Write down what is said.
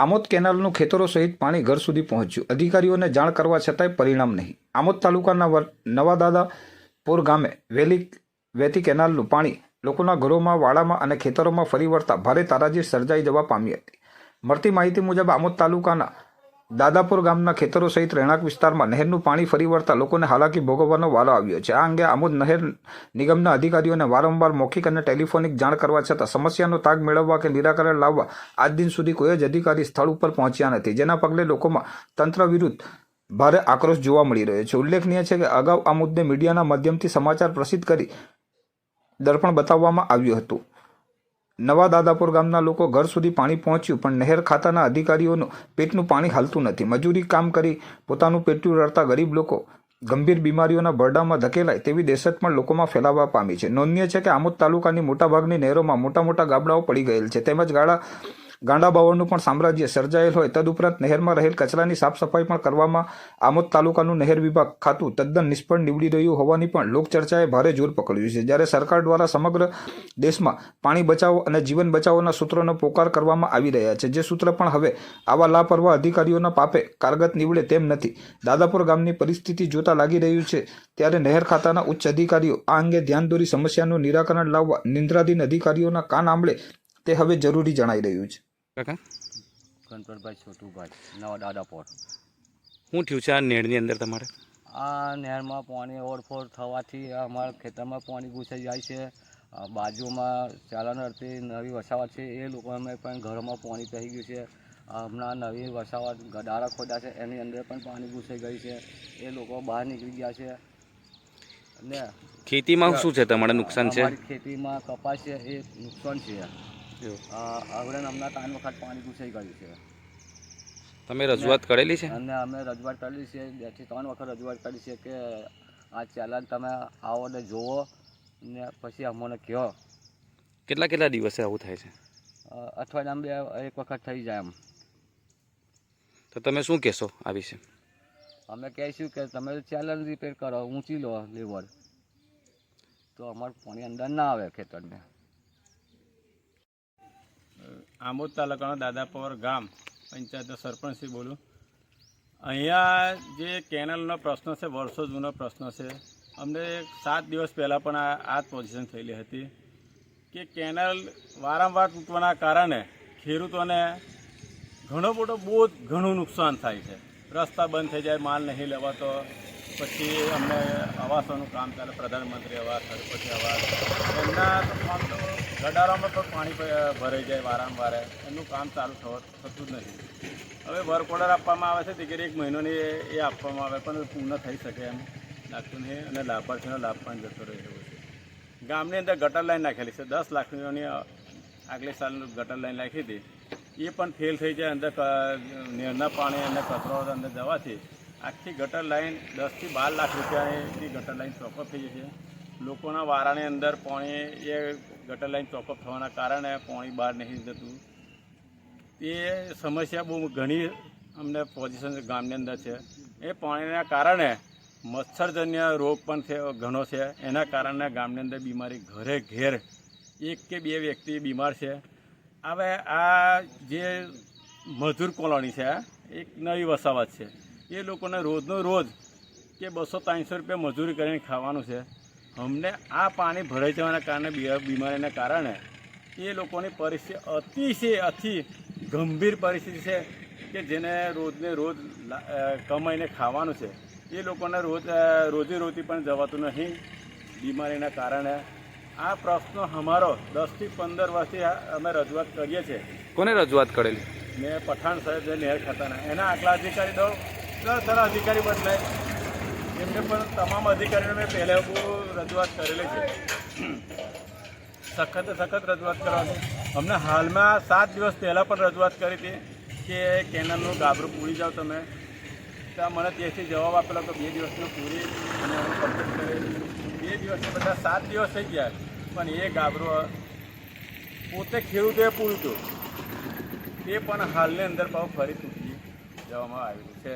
આમોદ કેનાલનું ખેતરો સહિત પાણી ઘર સુધી પહોંચ્યું. અધિકારીઓને જાણ કરવા છતાંય પરિણામ નહીં. આમોદ તાલુકાના નવાદાદાપુર ગામે વેલી વહેતી કેનાલનું પાણી લોકોના ઘરોમાં, વાડામાં અને ખેતરોમાં ફરી વળતા ભારે તારાજી સર્જાઈ જવા પામી હતી. મળતી માહિતી મુજબ આમોદ તાલુકાના દાદાપુર ગામના ખેતરો સહિત રહેણાંક વિસ્તારમાં નહેરનું પાણી ફરી વળતા લોકોને હાલાકી ભોગવવાનો વારો આવ્યો છે. આ અંગે આમોદ નહેર નિગમના અધિકારીઓને વારંવાર મૌખિક અને ટેલિફોનિક જાણ કરવા છતાં સમસ્યાનો તાગ મેળવવા કે નિરાકરણ લાવવા આજ દિન સુધી કોઈ જ અધિકારી સ્થળ ઉપર પહોંચ્યા નથી. જેના પગલે લોકોમાં તંત્ર વિરુદ્ધ ભારે આક્રોશ જોવા મળી રહ્યો છે. ઉલ્લેખનીય છે કે અગાઉ આ મુદ્દે મીડિયાના માધ્યમથી સમાચાર પ્રસિદ્ધ કરી દર્પણ બતાવવામાં આવ્યું હતું. નવા દાદાપુર ગામના લોકો ઘર સુધી પાણી પહોંચ્યું, પણ નહેર ખાતાના અધિકારીઓનું પેટનું પાણી હાલતું નથી. મજૂરી કામ કરી પોતાનું પેટું રડતા ગરીબ લોકો ગંભીર બીમારીઓના બરડામાં ધકેલાય તેવી દહેશત પણ લોકોમાં ફેલાવવા પામી છે. નોંધનીય છે કે આમોદ તાલુકાની મોટાભાગની નહેરોમાં મોટા મોટા ગાબડાઓ પડી ગયેલ છે. તેમજ ગાળા ગાંડા બાવળનું પણ સામ્રાજ્ય સર્જાયેલ હોય, તદુપરાંત નહેરમાં રહેલ કચરાની સાફ સફાઈ પણ કરવામાં આમોદ તાલુકાનું નહેર વિભાગ ખાતું તદ્દન નિષ્ફળ નીવડી રહ્યું હોવાની પણ લોકચર્ચાએ ભારે જોર પકડ્યું છે. જ્યારે સરકાર દ્વારા સમગ્ર દેશમાં પાણી બચાવો અને જીવન બચાવોના સૂત્રોનો પોકાર કરવામાં આવી રહ્યા છે, જે સૂત્ર પણ હવે આવા લાપરવાહ અધિકારીઓના પાપે કારગત નીવડે તેમ નથી. દાદાપુર ગામની પરિસ્થિતિ જોતા લાગી રહ્યું છે, ત્યારે નહેર ખાતાના ઉચ્ચ અધિકારીઓ આ અંગે ધ્યાન દોરી સમસ્યાનું નિરાકરણ લાવવા નિંદ્રાધીન અધિકારીઓના કાન આંબળે તે હવે જરૂરી જણાઈ રહ્યું છે. કાકા? ગણપતભાઈ છોટુભાઈ નવા દાદાપોર શું થયું છે આ નેળની અંદર તમારે? આ નહેરમાં પાણી ઓવરફોર થવાથી અમારા ખેતરમાં પાણી ઘૂસાઈ જાય છે. બાજુમાં ચાલન અર્થે નવી વસાવટ છે. એ લોકોને પણ ઘરમાં પાણી પહી ગયું છે. હમણાં નવી વસાવટ ગડારા ખોદા છે. એની અંદર પણ પાણી ઘૂસાઈ ગયું છે. એ લોકો બહાર નીકળી ગયા છે. અને ખેતીમાં શું છે? તમારે નુકસાન છે? ખેતીમાં કપાસ છે. એ નુકસાન છે. હવે હમણાં ત્રણ વખત પાણી ઘૂસાઈ ગયું છે. તમે રજૂઆત કરેલી છે? અને અમે રજૂઆત કરેલી છે બેથી ત્રણ વખત રજૂઆત કરી છે કે આ ચેલેન્જ તમે આવો ને જુઓ ને પછી અમને કહો. કેટલા કેટલા દિવસે આવું થાય છે? અઠવાડિયામાં બે એક વખત થઈ જાય એમ. તો તમે શું કહેશો આ વિશે? અમે કહીશું કે તમે ચેલેન્જ રિપેર કરો ઊંચી લો લેવલ તો અમારું પાણી અંદર ના આવે ખેતરને. આમોદ તાલુકાના દાદાપોર ગામ, પંચાયતનો શ્રી બોલું. અહીંયા જે કેનલનો પ્રશ્ન છે, વર્ષો જૂનો પ્રશ્ન છે, અમને સાત દિવસ પહેલાં પણ આ આ પોઝિશન થયેલી હતી કે કેનલ વારંવાર તૂટવાના કારણે ખેડૂતોને ઘણો મોટો બહુ ઘણું નુકસાન થાય છે. રસ્તા બંધ થઈ જાય, માલ નહીં લેવાતો. પછી અમને આવાસોનું કામ ચાલે પ્રધાનમંત્રી આવાસ સરપંચ આવાસ, એમના કામ ગડારામાં પણ પાણી ભરાઈ જાય વારંવાર, એમનું કામ ચાલુ થતું જ નથી. હવે વર્ક ઓર્ડર આપવામાં આવે છે ટિકિટ એક મહિનોની એ આપવામાં આવે, પણ પૂર્ણ થઈ શકે એમ. લાગતું નહીં અને લાભાર્થીનો લાભ પણ જતો રહે એવો છે. ગામની અંદર ગટર લાઈન નાખેલી છે. દસ લાખની આગલે સાલ ગટર લાઈન નાખી હતી. એ પણ ફેલ થઈ જાય, અંદર નહેરના પાણી અને કચરો અંદર જવાથી. આખી ગટર લાઈન દસથી બાર લાખ રૂપિયાની ગટર લાઈન ચોકઅપ થઈ છે લોકોના વારાની અંદર પાણી એ ગટર લાઈન ચોકઅપ થવાના કારણે પાણી બહાર નહીં જતું. એ સમસ્યા બહુ ઘણી અમને પોઝિશન ગામની અંદર છે. એ પાણીના કારણે મચ્છરજન્ય રોગ પણ છે, ઘણો છે. એના કારણે ગામની અંદર બીમારી ઘરે ઘેર એક કે બે વ્યક્તિ બીમાર છે. હવે આ જે મજૂર કોલોની છે, એક નવી વસાવત છે. એ લોકોને રોજનો રોજ કે બસો ત્રણસો રૂપિયા મજૂરી કરીને ખાવાનું છે. અમને આ પાણી ભરાઈ જવાના કારણે બીમારીના કારણે એ લોકોની પરિસ્થિતિ અતિશય અતિ ગંભીર પરિસ્થિતિ છે કે જેને રોજને રોજ કમાઈને ખાવાનું છે. એ લોકોને રોજ રોજીરોટી પણ જવાતું નહીં. બીમારીના કારણે આ પ્રશ્ન અમારો દસથી પંદર વર્ષથી અમે રજૂઆત કરીએ છીએ. કોને રજૂઆત કરેલી? મેં પઠાણ સાહેબ જે નહેર ખાતાના. એના આટલા અધિકારી દઉં દર સર અધિકારી બદલાય એમને પણ તમામ અધિકારીઓને મેં પહેલાં બહુ રજૂઆત કરેલી છે. સખત સખત રજૂઆત કરવાની. અમને હાલમાં સાત દિવસ પહેલાં પણ રજૂઆત કરી હતી કે કેનલનું ગાબરું પૂરી જાઓ તમે. ત્યાં મને ત્યાંથી જવાબ આપેલો તો બે દિવસનું પૂરી અને કમ્પ્લીટ કરી બે દિવસને બધા સાત દિવસ થઈ ગયા, પણ એ ગાબરું પોતે ખેડૂતોએ પૂરું હતું તે પણ હાલની અંદર બહુ ફરી તૂટી જવામાં આવેલું છે.